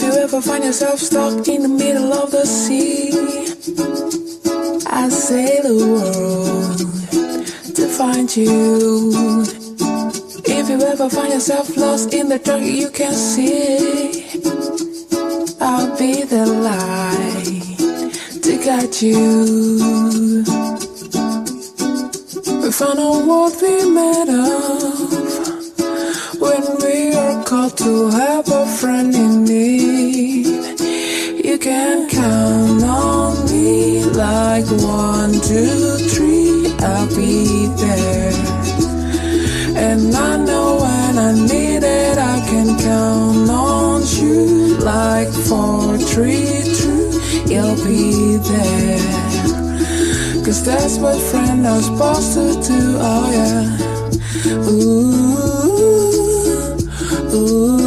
ever find yourself stuck in the middle of the sea, I sail the world to find you. If you ever find yourself lost in the dark, you can see. I'll be the light to guide you. We found out what we made of when we are called to help a friend in need. Count on me like one, two, three. I'll be there. And I know when I need it, I can count on you like four, three, two. You'll be there. Cause that's what friends are supposed to do, oh yeah. Ooh, Ooh,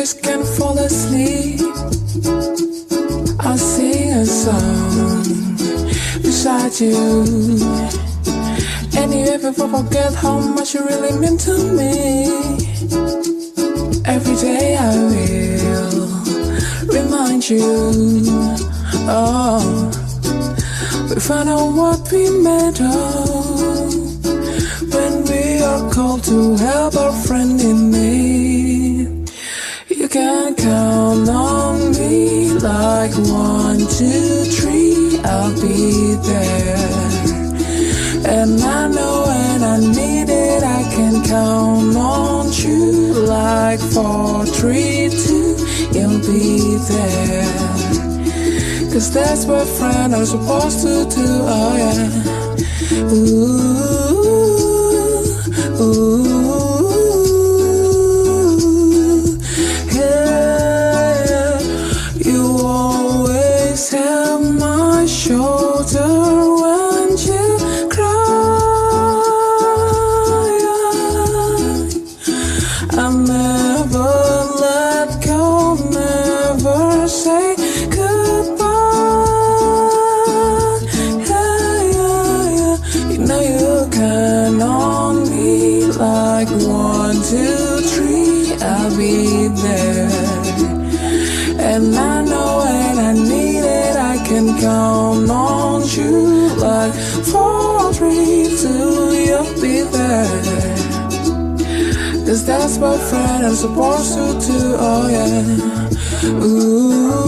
just can't fall asleep, I'll sing a song beside you. And you ever forget how much you really mean to me. Every day I will remind you. Oh, we found out what we made of oh, when we are called to help our friend in need. Count on me like one, two, three. I'll be there. And I know when I need it, I can count on you like four, three, two. You'll be there. Cause that's what friends are supposed to do, oh yeah. Ooh, ooh, And I know when I need it, I can count on you like four, three, two. You'll be there. Cause that's what friends are supposed to do, oh yeah. Ooh.